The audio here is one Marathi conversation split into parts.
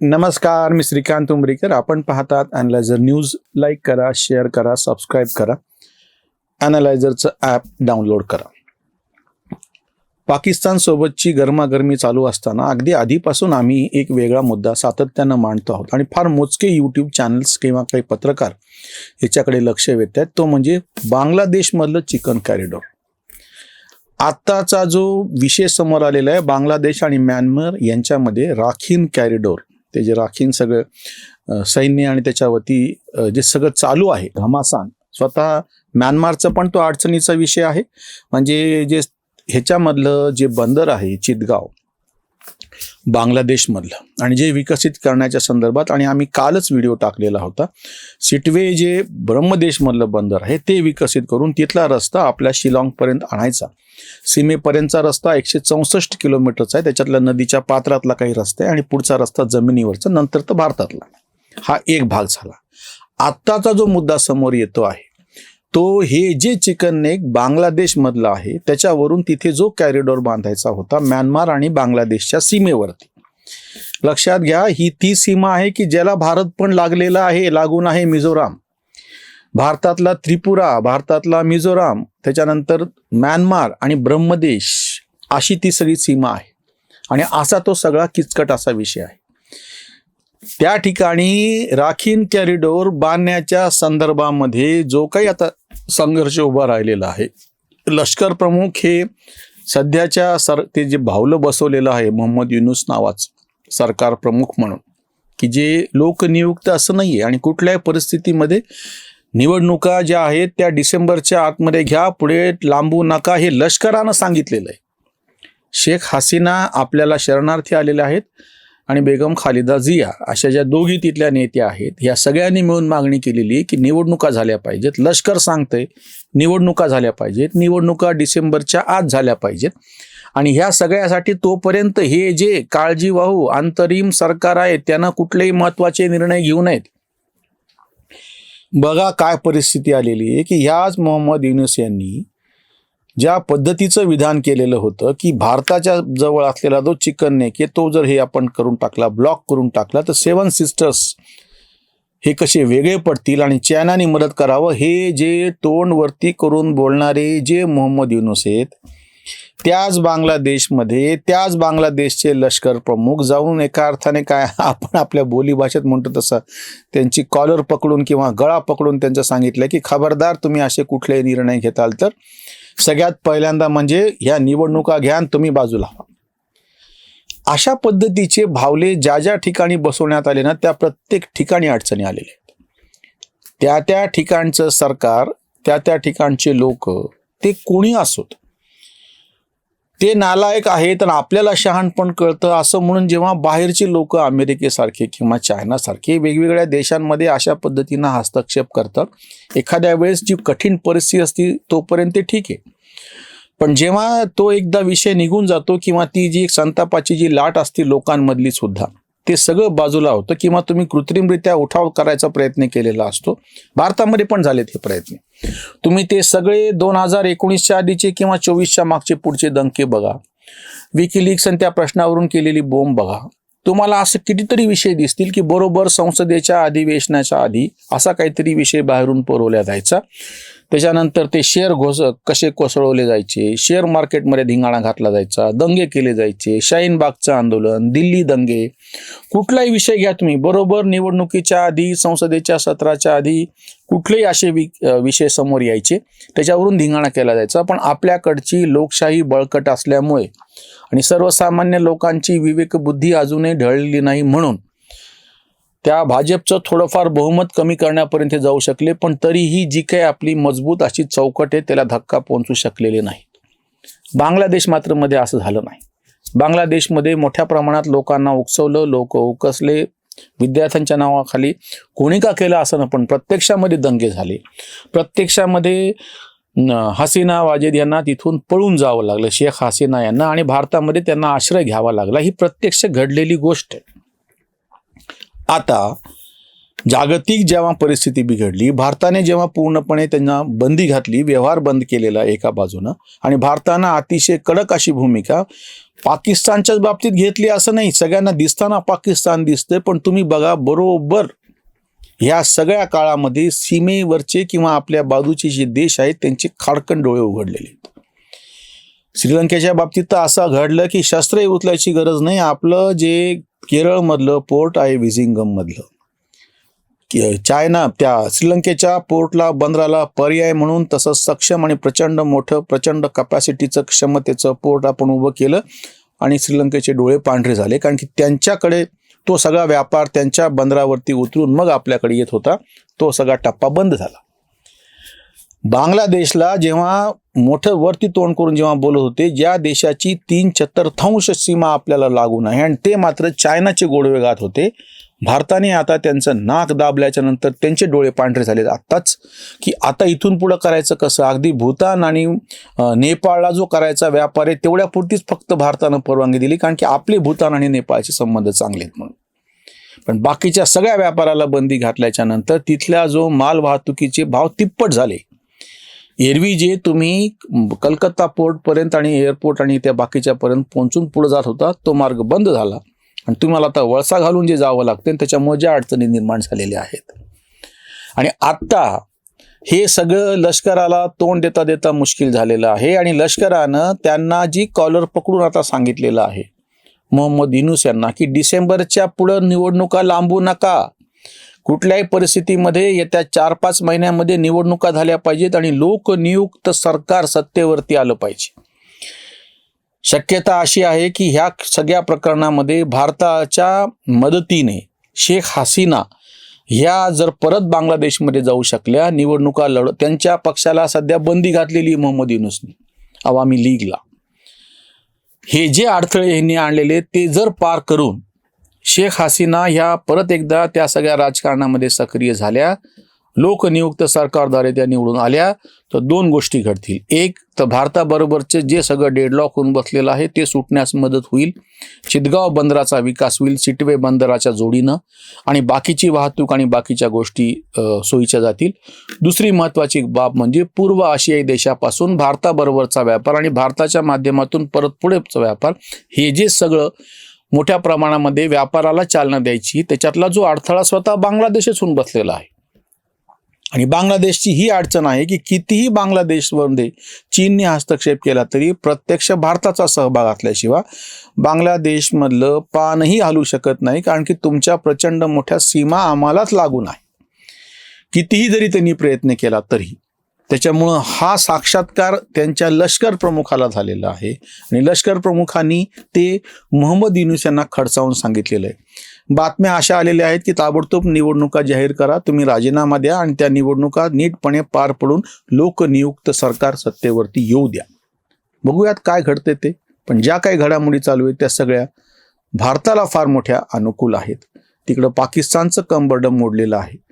नमस्कार मी श्रीकांत उमरीकर. आपण पाहतात अॅनालायझर न्यूज लाईक करा शेअर करा सबस्क्राईब करा. अॅनालायझरचं ॲप डाउनलोड करा. पाकिस्तान सोबतची गरमागरमी चालू असताना अगदी आधीपासून आम्ही एक वेगळा मुद्दा सातत्यानं मांडतो आहोत. आणि फार मोजके यूट्यूब चॅनल्स किंवा काही पत्रकार याच्याकडे लक्ष वेधत आहेत तो म्हणजे बांगलादेशमधलं चिकन कॅरिडॉर आत्ताचा जो विषय समोर आलेला आहे बांगलादेश आणि म्यानमार यांच्यामध्ये राखीन कॅरिडोर ते जे राखीन सगळं सैन्य आणि त्याच्या वती जे सगळं चालू आहे घमासान स्वतः म्यानमारचं पण तो अडचणीचा विषय आहे. म्हणजे जे ह्याच्यामधलं जे बंदर आहे चितगाव बांगलादेशमधलं. आणि जे विकसित करण्याच्या संदर्भात आणि आम्ही कालच व्हिडिओ टाकलेला होता सिटवे जे ब्रह्मदेशमधलं बंदर आहे ते विकसित करून तिथला रस्ता आपल्या शिलाँगपर्यंत आणायचा. सीमेपर्यंतचा रस्ता एकशे चौसष्ट किलोमीटरचा आहे त्याच्यातल्या नदीच्या पात्रातला काही रस्ता आहे आणि पुढचा रस्ता जमिनीवरचा नंतर तर भारतातला. हा एक भाग झाला. आत्ताचा जो मुद्दा समोर येतो आहे तो हे जे चिकन नेक बांगलादेशमधलं आहे त्याच्यावरून तिथे जो कॅरिडॉर बांधायचा होता म्यानमार आणि बांगलादेशच्या सीमेवरती. लक्षात घ्या ही ती सीमा आहे की ज्याला भारत पण लागलेला आहे लागून आहे मिझोराम. भारतातला त्रिपुरा भारतातला मिझोराम त्याच्यानंतर म्यानमार आणि ब्रह्मदेश अशी ती सगळी सीमा आहे. आणि असा तो सगळा किचकट असा विषय आहे. त्या ठिकाणी राखीन कॅरिडोर बांधण्याच्या संदर्भामध्ये जो काही आता संघर्ष उभा राहिलेला आहे. लष्कर प्रमुख हे सध्याच्या सर ते जे भावलं बसवलेलं आहे मोहम्मद युनुस नावाचं सरकार प्रमुख म्हणून की जे लोकनियुक्त असं नाही आहे आणि कुठल्याही परिस्थितीमध्ये निवडणुका ज्या आहेत त्या डिसेंबरच्या आतमध्ये घ्या पुढे लांबू नका हे लष्करानं सांगितलेलं आहे. शेख हसीना आपल्याला शरणार्थी आलेल्या आहेत. आणि बेगम खालिदा जिया अशा ज्या दोघी तिथल्या नेत्या आहेत या सगळ्यांनी मिळून मागणी केलेली आहे की निवडणुका झाल्या पाहिजेत. लष्कर सांगतंय निवडणुका झाल्या पाहिजेत निवडणुका डिसेंबरच्या आत झाल्या पाहिजेत. आणि ह्या सगळ्यासाठी तोपर्यंत हे जे काळजीवाहू अंतरिम सरकार आहे त्यांना कुठलेही महत्त्वाचे निर्णय घेऊ नयेत. बघा काय परिस्थिती आलेली आहे की ह्याच मोहम्मद युनुस यांनी ज्या पद्धतीचं विधान केलेलं होतं की भारताच्या जवळ असलेला जो चिकन नेक आहे तो जर हे आपण करून टाकला ब्लॉक करून टाकला तर सेवन सिस्टर्स हे कसे वेगळे पडतील आणि चायनाने मदत करावं हे जे तोंड वरती करून बोलणारे जे मोहम्मद युनुस आहेत त्याच बांगलादेशमध्ये त्याच बांगलादेशचे लष्कर प्रमुख जाऊन एका अर्थाने काय आपण आपल्या बोलीभाषेत म्हणतो तसं त्यांची कॉलर पकडून किंवा गळा पकडून त्यांचं सांगितलं की खबरदार तुम्ही असे कुठलेही निर्णय घेताल तर सगळ्यात पहिल्यांदा म्हणजे ह्या निवडणुका घ्या आणि तुम्ही बाजूला अशा पद्धतीचे भावले ज्या ज्या ठिकाणी बसवण्यात आले ना त्या प्रत्येक ठिकाणी अडचणी आलेल्या आहेत. त्या त्या ठिकाणचं सरकार त्या त्या ठिकाणचे लोक ते कोणी असोत? ते नालायक आहेत आणि आपल्याला शहाणपण कळतं. असं म्हणून जेव्हा बाहेरचे लोक अमेरिकेसारखे किंवा चायनासारखे वेगवेगळ्या देशांमध्ये अशा पद्धतीनं हस्तक्षेप करतात एखाद्या वेळेस जी कठीण परिस्थिती असती तोपर्यंत ते ठीक आहे. पण जेव्हा तो एकदा विषय निघून जातो किंवा ती जी एक संतापाची जी लाट असते लोकांमधली सुद्धा ते सगळं बाजूला होतं किंवा तुम्ही कृत्रिमरित्या उठाव करायचा प्रयत्न केलेला असतो. भारतामध्ये पण झालेत हे प्रयत्न. तुम्ही ते सगळे दोन हजार एकोणीसच्या आधीचे किंवा चोवीसच्या मागचे पुढचे दंके बघा. विकिलिक्स त्या प्रश्नावरून केलेली बोंब बघा. तुम्हाला असं कितीतरी विषय दिसतील की बरोबर संसदेच्या अधिवेशनाच्या आधी असा काहीतरी विषय बाहेरून पुरवल्या जायचा. त्याच्यानंतर ते शेअर घोष कसे कोसळवले जायचे शेअर मार्केटमध्ये धिंगाणा घातला जायचा दंगे केले जायचे शाहीनबागचं आंदोलन दिल्ली दंगे. कुठलाही विषय घ्या तुम्ही. बरोबर निवडणुकीच्या आधी संसदेच्या सत्राच्या आधी कुठलेही असे वि विषय समोर यायचे. त्याच्यावरून धिंगाणा केला जायचा. पण आपल्याकडची लोकशाही बळकट असल्यामुळे आणि सर्वसामान्य लोकांची विवेकबुद्धी अजूनही ढळलेली नाही म्हणून त्या भाजपचं थोडंफार बहुमत कमी करण्यापर्यंत जाऊ शकले पण तरीही जी काही आपली मजबूत अशी चौकट आहे त्याला धक्का पोहोचू शकलेले नाही बांगलादेश मात्रमध्ये असं झालं नाही. बांगलादेशमध्ये मोठ्या प्रमाणात लोकांना उकसवलं लोक उकसले विद्यार्थ्यांच्या नावाखाली कोणी का केलं असं ना पण प्रत्यक्षामध्ये दंगे झाले. प्रत्यक्षामध्ये हसीना वाजेद यांना तिथून पळून जावं लागलं शेख हसीना यांना आणि भारतामध्ये त्यांना आश्रय घ्यावा लागला. ही प्रत्यक्ष घडलेली गोष्ट आहे. आता जागतिक जेव्हा परिस्थिती बिघडली भारताने जेव्हा पूर्णपणे त्यांना बंदी घातली व्यवहार बंद केलेला एका बाजूनं आणि भारतानं अतिशय कडक अशी भूमिका पाकिस्तानच्याच बाबतीत घेतली असं नाही. सगळ्यांना दिसताना पाकिस्तान दिसतंय पण तुम्ही बघा बरोबर ह्या सगळ्या काळामध्ये सीमेवरचे किंवा आपल्या बाजूचे जे देश आहेत त्यांचे खाडकन डोळे उघडलेले आहेत. श्रीलंकेच्या बाबतीत तर असं घडलं की शस्त्रही उचलायची गरज नाही. आपलं जे केरळमधलं पोर्ट आहे विझिंगम मधलं चायना त्या श्रीलंकेच्या पोर्टला बंदराला पर्याय म्हणून तसंच सक्षम आणि प्रचंड मोठं प्रचंड कपॅसिटीचं क्षमतेचं पोर्ट आपण उभं केलं आणि श्रीलंकेचे डोळे पांढरे झाले. कारण की त्यांच्याकडे तो सगळा व्यापार त्यांच्या बंदरावरती उतरून मग आपल्याकडे येत होता. तो सगळा टप्पा बंद झाला. बांगलादेशला जेव्हा मोठं वरती तोंड करून जेव्हा बोलत होते ज्या देशाची तीन चतुर्थांश सीमा आपल्याला लागून आहे आणि ते मात्र चायनाचे गोडवे गात होते भारताने आता त्यांचं नाक दाबल्याच्या नंतर त्यांचे डोळे पांढरे झाले आत्ताच की आता इथून पुढं करायचं कसं? अगदी भूतान आणि नेपाळला जो करायचा व्यापार आहे तेवढ्यापुरतीच फक्त भारतानं परवानगी दिली कारण की आपले भूतान आणि नेपाळचे संबंध चांगले आहेत म्हणून. पण बाकीच्या सगळ्या व्यापाराला बंदी घातल्याच्या नंतर तिथल्या जो माल वाहतुकीचे भाव तिप्पट झाले. एरवी जे तुम्ही कलकत्ता पोर्टपर्यंत आणि एअरपोर्ट आणि त्या बाकीच्या पर्यंत पोहोचून पुढे जात होता तो मार्ग बंद झाला. आणि तुम्हाला आता वळसा घालून जे जावं लागते त्याच्यामुळे ज्या अडचणी निर्माण झालेल्या आहेत. आणि आत्ता हे सगळं लष्कराला तोंड देता देता मुश्किल झालेलं आहे आणि लष्करानं त्यांना जी कॉलर पकडून आता सांगितलेलं आहे मोहम्मद युनुस यांना की डिसेंबरच्या पुढं निवडणुका लांबू नका. कुठल्याही परिस्थितीमध्ये येत्या चार पाच महिन्यामध्ये निवडणुका झाल्या पाहिजेत आणि लोकनियुक्त सरकार सत्तेवरती आलं पाहिजे. शक्यता अशी आहे की ह्या सगळ्या प्रकरणामध्ये भारताच्या मदतीने शेख हसीना ह्या जर परत बांगलादेशमध्ये जाऊ शकल्या निवडणुका लढ त्यांच्या पक्षाला सध्या बंदी घातलेली मोहम्मद युनुसने अवामी लीगला. हे जे अडथळे यांनी आणलेले ते जर पार करून शेख हसीना ह्या परत एकदा त्या सगळ्या राजकारणामध्ये सक्रिय झाल्या. लोकनियुक्त सरकारद्वारे त्या निवडून आल्या. तर दोन गोष्टी घडतील. एक तर भारताबरोबरचे जे सगळं डेडलॉक होऊन बसलेलं आहे ते सुटण्यास मदत होईल. चितगाव बंदराचा विकास होईल सिटवे बंदराच्या जोडीनं. आणि बाकीची वाहतूक आणि बाकीच्या गोष्टी सोयीच्या जातील. दुसरी महत्त्वाची बाब म्हणजे पूर्व आशियाई देशापासून भारताबरोबरचा व्यापार आणि भारताच्या माध्यमातून परत पुढेचा व्यापार. हे जे सगळं मोठ्या प्रमाणामध्ये व्यापाराला चालना द्यायची. त्याच्यातला जो अडथळा स्वतः बांगलादेशच होऊन बसलेला आहे. आणि बांगलादेशची ही अडचण आहे की कितीही बांगलादेशमध्ये चीनने हस्तक्षेप केला तरी प्रत्यक्ष भारताचा सहभाग असल्याशिवाय बांगलादेशमधलं पानही हलू शकत नाही कारण की तुमच्या प्रचंड मोठ्या सीमा आम्हालाच लागून आहे. कितीही जरी त्यांनी प्रयत्न केला तरी. त्याच्यामुळं हा साक्षात्कार त्यांच्या लष्कर प्रमुखाला झालेला आहे. आणि लष्कर प्रमुखांनी ते मोहम्मद युनुस यांना खडसावून सांगितलेलं आहे. बातम्या अशा आलेल्या आहेत की ताबडतोब निवडणुका जाहीर करा तुम्ही राजीनामा द्या आणि त्या निवडणुका नीटपणे पार पडून लोकनियुक्त सरकार सत्तेवरती येऊ द्या. बघूयात काय घडते ते. पण ज्या काही घडामोडी चालू आहेत त्या सगळ्या भारताला फार मोठ्या अनुकूल आहेत. तिकडं पाकिस्तानचं कंबरडं मोडलेलं आहे.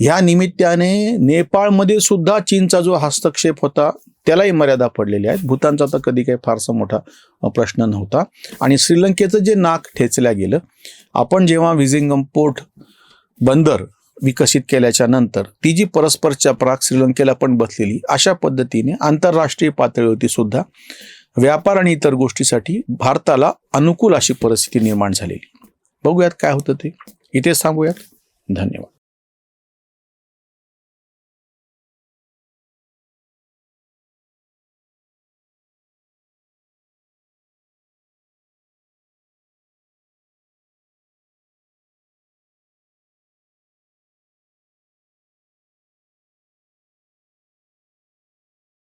ह्या निमित्ताने नेपाळमध्ये सुद्धा चीनचा जो हस्तक्षेप होता त्यालाही मर्यादा पडलेल्या आहेत. भूतानचा तर कधी काही फारसा मोठा प्रश्न नव्हता. आणि श्रीलंकेचं जे नाक ठेचल्या गेलं आपण जेव्हा विझिंगम पोर्ट बंदर विकसित केल्याच्यानंतर ती जी परस्पर चपराक श्रीलंकेला पण बसलेली अशा पद्धतीने आंतरराष्ट्रीय पातळीवरती सुद्धा व्यापार आणि इतर गोष्टीसाठी भारताला अनुकूल अशी परिस्थिती निर्माण झालेली. बघूयात काय होतं ते. इथेच थांबूयात. धन्यवाद.